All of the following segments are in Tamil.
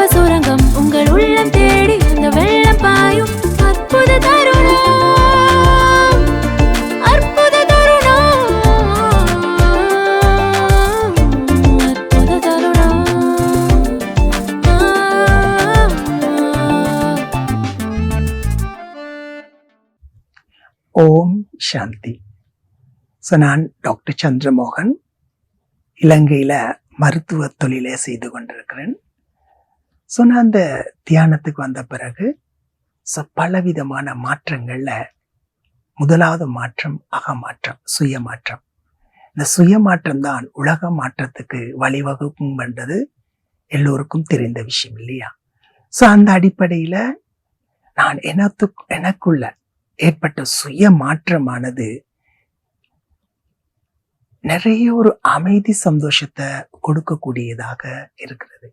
அனுபவ சுரங்கம் உங்கள் உள்ளம் தேடி அந்த வெள்ளம் பாயும். அற்புத தருணம் அற்புத தருணம். அற்புத தருணம் ஓம் சாந்தி. ஸோ நான் டாக்டர் சந்திரமோகன் இலங்கையில் மருத்துவ தொழிலே செய்து கொண்டிருக்கிறேன். ஸோ நான் அந்த தியானத்துக்கு வந்த பிறகு ஸோ பலவிதமான மாற்றங்களில் முதலாவது மாற்றம் அகமாற்றம் சுய மாற்றம் இந்த சுய மாற்றம் தான் உலக மாற்றத்துக்கு வழிவகுக்கும் என்றது எல்லோருக்கும் தெரிந்த விஷயம் இல்லையா? ஸோ அந்த அடிப்படையில் நான் எனக்கு எனக்குள்ள ஏற்பட்ட சுய மாற்றமானது நிறைய ஒரு அமைதி சந்தோஷத்தை கொடுக்கக்கூடியதாக இருக்கிறது.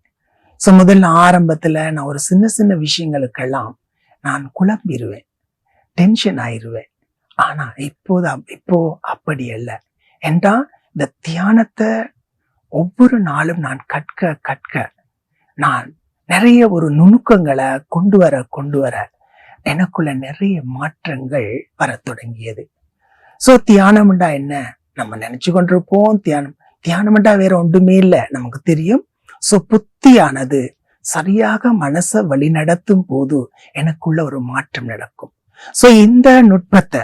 ஸோ முதல்ல ஆரம்பத்துல நான் ஒரு சின்ன சின்ன விஷயங்களுக்கெல்லாம் நான் குழம்பிடுவேன் டென்ஷன் ஆயிடுவேன் ஆனா இப்போது இப்போ அப்படி அல்ல. என்றா இந்த தியானத்தை ஒவ்வொரு நாளும் நான் கற்க கற்க நான் நிறைய ஒரு நுணுக்கங்களை கொண்டு வர கொண்டு வர எனக்குள்ள நிறைய மாற்றங்கள் வரத் தொடங்கியது. ஸோ தியானம்டா என்ன? நம்ம நினைச்சு கொண்டிருப்போம். தியானம் தியானம்டா வேற ஒன்றுமே இல்லை. நமக்கு தெரியும். ஸோ புத்தியானது சரியாக மனசை வழிநடத்தும் போது எனக்குள்ள ஒரு மாற்றம் நடக்கும். ஸோ இந்த நுட்பத்தை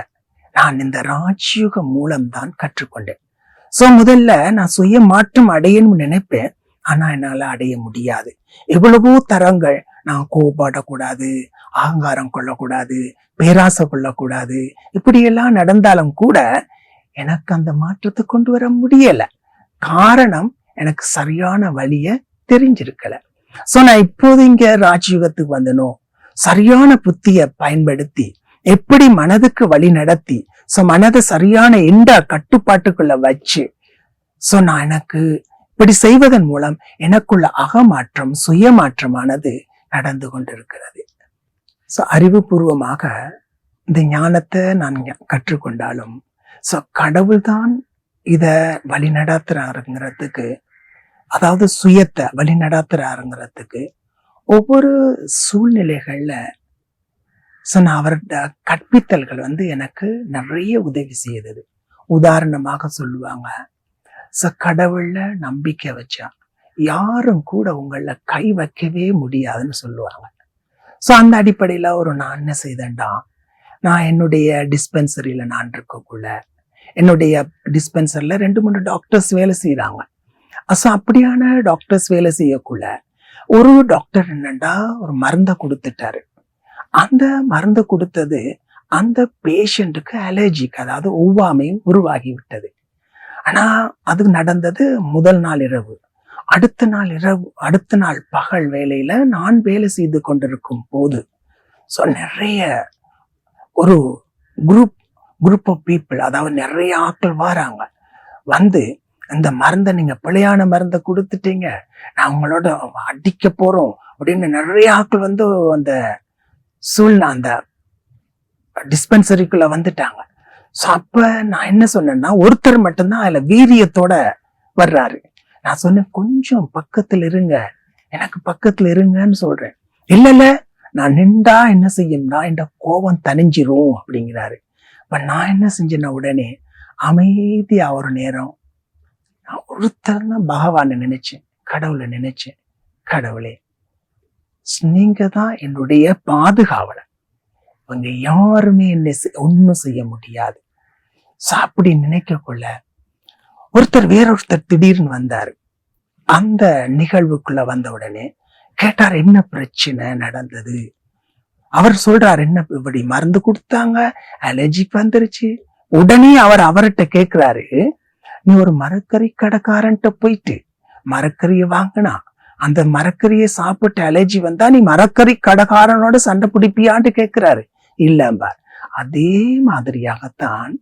நான் இந்த ராஜ்யுக மூலம்தான் கற்றுக்கொண்டேன். ஸோ முதல்ல நான் சுய மாற்றம் அடையணும்னு நினைப்பேன். ஆனா என்னால அடைய முடியாது. எவ்வளவோ தரங்கள் நான் கோபப்படக்கூடாது அகங்காரம் கொள்ளக்கூடாது பேராசை கொள்ளக்கூடாது இப்படியெல்லாம் நடந்தாலும் கூட எனக்கு அந்த மாற்றத்தை கொண்டு வர முடியல. காரணம் எனக்கு சரியான வழியை தெரிஞ்சிருக்கல. சோ நான் இப்போது இங்க ராஜ்யுகத்துக்கு வந்தனோ சரியான புத்திய பயன்படுத்தி எப்படி மனதுக்கு வழி நடத்தி சோ மனதை சரியான எந்த கட்டுப்பாட்டுக்குள்ள வச்சு சோ நான் எனக்கு இப்படி செய்வதன் மூலம் எனக்குள்ள அகமாற்றம் சுயமாற்றமானது நடந்து கொண்டிருக்கிறது. ஸோ அறிவுபூர்வமாக இந்த ஞானத்தை நான் கற்றுக்கொண்டாலும் ஸோ கடவுள்தான் இதை வழி நடத்துறாருங்கிறதுக்கு அதாவது சுயத்தை வழி நடத்துறாருங்கிறதுக்கு ஒவ்வொரு சூழ்நிலைகள்ல ஸோ நான் அவரோட கற்பித்தல்கள் வந்து எனக்கு நிறைய உதவி செய்தது. உதாரணமாக சொல்லுவாங்க ஸோ கடவுள்ல நம்பிக்கை வச்சா யாரும் கூட உங்கள கை வைக்கவே முடியாதுன்னு சொல்லுவாங்க. ஸோ அந்த அடிப்படையில் ஒரு நான் என்ன செய்தேன்டா? நான் என்னுடைய டிஸ்பென்சரியில் நான் இருக்கக்குள்ள என்னுடைய டிஸ்பென்சரில் ரெண்டு மூணு டாக்டர்ஸ் வேலை செய்கிறாங்க ஸோ அப்படியான டாக்டர்ஸ் வேலை செய்யக்குள்ள ஒரு டாக்டர் என்னண்டா ஒரு மருந்தை கொடுத்துட்டாரு. அந்த மருந்து கொடுத்தது அந்த பேஷண்ட்டுக்கு அலர்ஜிக்கு அதாவது ஒவ்வாமையும் உருவாகி விட்டது ஆனால் அது நடந்தது முதல் நாள் இரவு. அடுத்த நாள் இரவு அடுத்த நாள் பகல் வேலையில நான் வேலை செய்து கொண்டிருக்கும் போது ஸோ நிறைய ஒரு குரூப் குரூப் ஆஃப் பீப்புள் அதாவது நிறைய ஆட்கள் வராங்க. வந்து இந்த மருந்தை நீங்க பிழையான மருந்தை கொடுத்துட்டீங்க. நான் உங்களோட அடிக்க போறோம் அப்படின்னு நிறைய ஆட்கள் வந்து அந்த சூழ்நிலை அந்த டிஸ்பென்சரிக்குள்ள வந்துட்டாங்க. ஸோ அப்ப நான் என்ன சொன்னேன்னா ஒருத்தர் மட்டும்தான் அதுல வீரியத்தோட வர்றாரு. நான் சொன்னேன் கொஞ்சம் பக்கத்துல இருங்க. எனக்கு பக்கத்துல இருங்கன்னு சொல்றேன். இல்ல இல்ல. நான் நின்றா என்ன செய்யும்னா என்ற கோபம் தணிஞ்சிரும் அப்படிங்கிறாரு. இப்ப நான் என்ன செஞ்சேன்னா உடனே அமைதியா ஒரு நேரம் நான் ஒருத்தர் தான் பகவானை நினைச்சேன் கடவுளை நினைச்சேன். கடவுளே நீங்க தான் என்னுடைய பாதுகாவலர். இவங்க யாருமே என்னை செ- ஒண்ணும் செய்ய முடியாது. அப்படி நினைக்கக்குள்ள ஒருத்தர் வேறொருத்தர் திடீர்னு வந்தாரு. அந்த நிகழ்வுக்குள்ள வந்த உடனே கேட்டார் என்ன பிரச்சனை நடந்தது? அவர் சொல்றார் என்ன இப்படி மருந்து கொடுத்தாங்க? அலர்ஜிக் வந்துருச்சு. உடனே அவர் அவர்கிட்ட கேக்குறாரு நீ ஒரு மரக்கறி கடைக்காரன்ட்ட போயிட்டு மரக்கறியை வாங்கினா அந்த மரக்கறியை சாப்பிட்டு அலர்ஜி வந்தா நீ மரக்கறி கடைக்காரனோட சண்டை பிடிப்பியான்னு கேட்கிறாரு இல்லம்பார் அதே மாதிரியாகத்தான்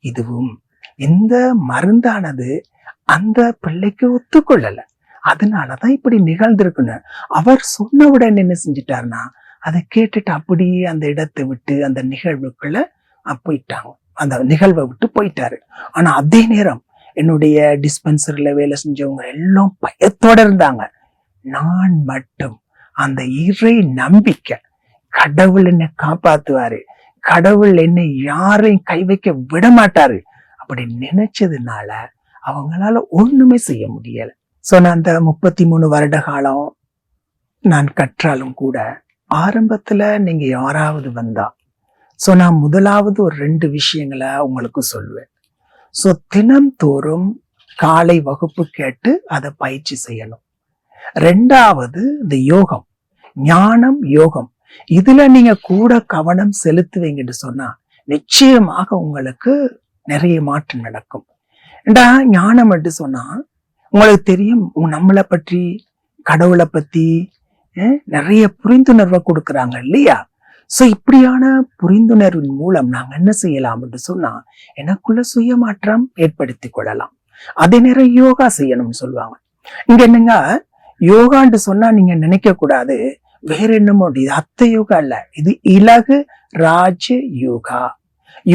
இதுவும். இந்த மருந்தானது அந்த பிள்ளைக்கு ஒத்துக்கொள்ளல. அதனாலதான் இப்படி நிகழ்ந்திருக்குன்னு. அவர் சொன்ன உடனே என்ன செஞ்சிட்டாருன்னா அதை கேட்டுட்டு அப்படியே அந்த இடத்தை விட்டு அந்த நிகழ்வுக்குள்ள போயிட்டாங்க. அந்த நிகழ்வை விட்டு போயிட்டாரு. ஆனா அதே நேரம் என்னுடைய டிஸ்பென்சரியில் வேலை செஞ்சவங்க எல்லாம் பயத்தோட இருந்தாங்க. நான் மட்டும் அந்த இறை நம்பிக்கை கடவுள் என்னை காப்பாத்துவாரு கடவுள் என்னை யாரையும் கை வைக்க விட மாட்டாரு அப்படி நினைச்சதுனால அவங்களால ஒண்ணுமே செய்ய முடியல. சோ நான் அந்த முப்பத்தி மூணு வருட காலம் நான் கற்றாலும் கூட ஆரம்பத்துல நீங்க யாராவது வந்தா சோ நான் முதலாவது ஒரு ரெண்டு விஷயங்களை உங்களுக்கு சொல்வேன். சோ தினம்தோறும் காலை வகுப்பு கேட்டு அதை பயிற்சி செய்யணும். ரெண்டாவது இந்த யோகம். ஞானம் யோகம். இதுல நீங்க கூட கவனம் செலுத்துவீங்கன்னு சொன்னா நிச்சயமாக உங்களுக்கு நிறைய மாற்றம் நடக்கும். ஏண்டா ஞானம் என்று சொன்னா உங்களுக்கு தெரியும் நம்மளை பற்றி கடவுளை பத்தி நிறைய புரிந்துணர்வை கொடுக்குறாங்க இல்லையா? சோ இப்படியான புரிந்துணர்வின் மூலம் நாங்க என்ன செய்யலாம் என்று சொன்னா எனக்குள்ள சுயமாற்றம் ஏற்படுத்தி கொள்ளலாம். அதே நேரம் யோகா செய்யணும்னு சொல்லுவாங்க. இங்க என்னங்க யோகான்னு சொன்னா நீங்க நினைக்க கூடாது. வேற என்னமோ இது அத்த யோகா இல்ல இது இலகு ராஜ யோகா.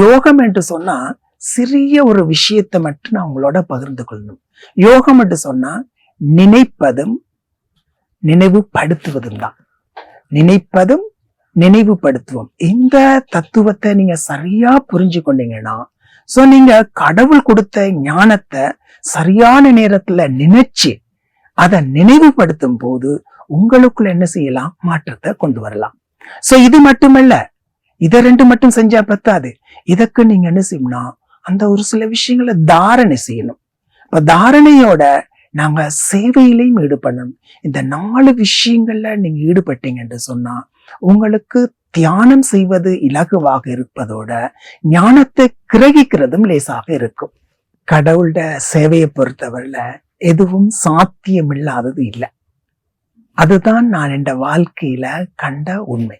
யோகம் என்று சொன்னா சிறிய ஒரு விஷயத்தை மட்டும் நான் உங்களோட பகிர்ந்து கொள்ளணும். யோகம் என்று சொன்னா நினைப்பதும் நினைவுபடுத்துவதும் தான். நினைப்பதும் நினைவுபடுத்துவோம். இந்த தத்துவத்தை நீங்க சரியா புரிஞ்சு கொண்டீங்கன்னா சோ நீங்க கடவுள் கொடுத்த ஞானத்தை சரியான நேரத்துல நினைச்சு அதை நினைவுபடுத்தும் போது உங்களுக்குள்ள என்ன செய்யலாம்? மாற்றத்தை கொண்டு வரலாம். சோ இது மட்டுமல்ல இத ரெண்டு மட்டும் செஞ்சா பத்தாது. இதற்கு நீங்க என்ன செய்யணும்னா அந்த ஒரு சில விஷயங்களை தாரணை செய்யணும். இப்ப தாரணையோட நாங்க சேவையிலையும் ஈடுபடணும். இந்த நாலு விஷயங்கள்ல நீங்க ஈடுபட்டீங்கன்னு சொன்னா உங்களுக்கு தியானம் செய்வது இலகுவாக இருப்பதோட ஞானத்தை கிரகிக்கிறதும் லேசாக இருக்கும். கடவுளோட சேவையை பொறுத்தவரையில எதுவும் சாத்தியமில்லாதது இல்லை. அதுதான் நான் என் வாழ்க்கையில கண்ட உண்மை.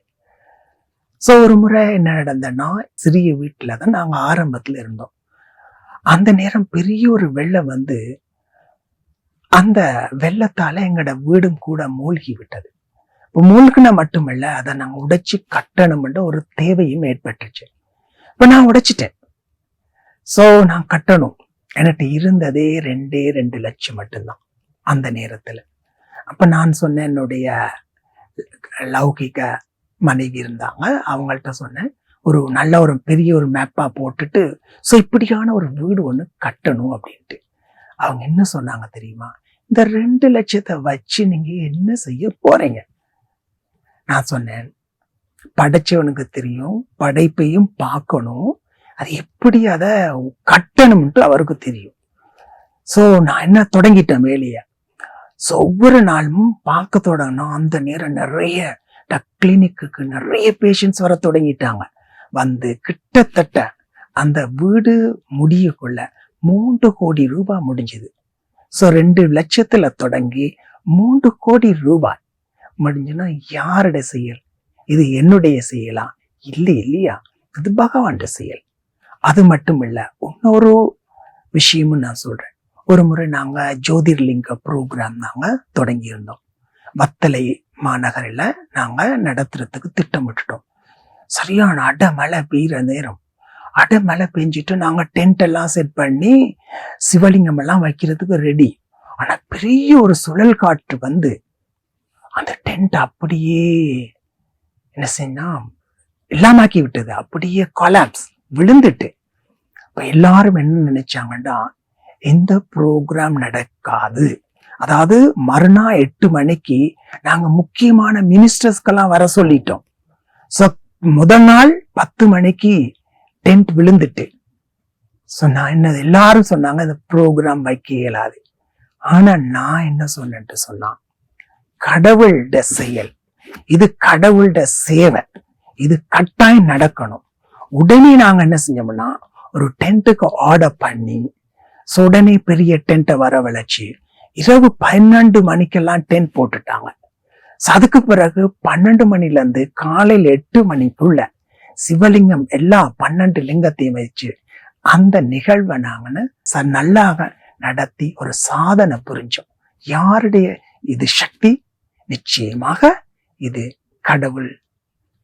சோ ஒரு முறை என்ன நடந்தன்னா சிறிய வீட்டில் தான் நாங்க ஆரம்பத்துல இருந்தோம். அந்த நேரம் பெரிய ஒரு வெள்ளம் வந்து அந்த வெள்ளத்தால எங்களோட வீடும் கூட மூழ்கி விட்டது. இப்போ மூழ்கினா மட்டுமல்ல அதை நாங்கள் உடைச்சு கட்டணும்ன்ற ஒரு தேவையும் ஏற்பட்டுச்சு. இப்போ நான் உடைச்சிட்டேன். ஸோ நான் கட்டணும். எனக்கு இருந்ததே ரெண்டே ரெண்டு லட்சம் மட்டும்தான் அந்த நேரத்துல. அப்போ நான் சொன்னேன் என்னுடைய லௌகிக மனைவி இருந்தாங்க. அவங்கள்ட்ட சொன்னேன் ஒரு நல்ல ஒரு பெரிய ஒரு மேப்பா போட்டுட்டு ஸோ இப்படியான ஒரு வீடு ஒன்று கட்டணும் அப்படின்ட்டு. அவங்க என்ன சொன்னாங்க தெரியுமா? இந்த ரெண்டு லட்சத்தை வச்சு நீங்க என்ன செய்ய போறீங்க? நான் சொன்னேன். படைச்சவனுக்கு தெரியும் படைப்பையும் பார்க்கணும். அது எப்படி அதை கட்டணும்ட்டு அவருக்கு தெரியும். ஸோ நான் என்ன தொடங்கிட்டேன் வேலையை? ஸோ ஒவ்வொரு நாளும் பார்க்க தொடங்கினோம் அந்த நேரம் நிறைய கிளினிக்கு நிறைய பேஷண்ட்ஸ் வர தொடங்கிட்டாங்க. வந்து கிட்டத்தட்ட அந்த வீடு முடியக்குள்ள மூன்று கோடி ரூபாய் முடிஞ்சது. ஸோ ரெண்டு லட்சத்தில் தொடங்கி மூன்று கோடி ரூபாய். முடிஞ்சுன்னா யாருடைய செயல்? இது என்னுடைய செயலா? இல்லை இல்லையா? இது பகவான்ட செயல். அது மட்டும் இல்ல இன்னொரு விஷயமும் நான் சொல்றேன். ஒரு முறை நாங்க ஜோதிர்லிங்க ப்ரோக்ராம் நாங்க தொடங்கி இருந்தோம் வத்தலை மாநகரில் நாங்க நடத்துறதுக்கு திட்டமிட்டுட்டோம். சரியான அடமழை பெய்கிற நேரம். அடமழை பெஞ்சிட்டு நாங்க டென்ட் எல்லாம் செட் பண்ணி சிவலிங்கம் எல்லாம் வைக்கிறதுக்கு ரெடி ஆனா பெரிய ஒரு சுழல் காற்று வந்து அந்த டென்ட் அப்படியே என்ன செய்யனா இல்லாமாக்கி விட்டது. அப்படியே கொலாப்ஸ் விழுந்துட்டு. இப்போ எல்லாரும் என்ன நினைச்சாங்கன்னா இந்த ப்ரோக்ராம் நடக்காது. அதாவது மறுநாள் எட்டு மணிக்கு நாங்கள் முக்கியமான மினிஸ்டர்ஸ்க்கெல்லாம் வர சொல்லிட்டோம். ஸோ முதல் நாள் பத்து மணிக்கு டென்ட் விழுந்துட்டு. ஸோ நான் என்ன எல்லாரும் சொன்னாங்க இந்த ப்ரோக்ராம் வைக்க இயலாது. ஆனால் நான் என்ன சொன்னேன்ட்டு சொன்னான் கடவுள்ட செயல். இது கடவுள்ட சேவை இது கட்டாயம் நடக்கணும். உடனே நாங்க என்ன செஞ்சோம்னா ஒரு டென்ட்டுக்கு ஆர்டர் பண்ணி ஸோ உடனே பெரிய டென்ட்டை வரவழைச்சு இரவு பன்னெண்டு மணிக்கெல்லாம் டென்ட் போட்டுட்டாங்க. அதுக்கு பிறகு பன்னெண்டு மணில இருந்து எட்டு மணிக்குள்ள சிவலிங்கம் எல்லா பன்னெண்டு லிங்கத்தையும் வச்சு அந்த நிகழ்வை நாங்கன்னு ச நல்லாக நடத்தி ஒரு சாதனை புரிஞ்சோம். யாருடைய இது சக்தி? நிச்சயமாக இது கடவுள்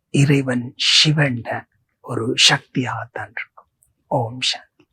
இறைவன் சிவன்ற ஒரு சக்தியாகத்தான் இருக்கும். ஓம் சாந்தி.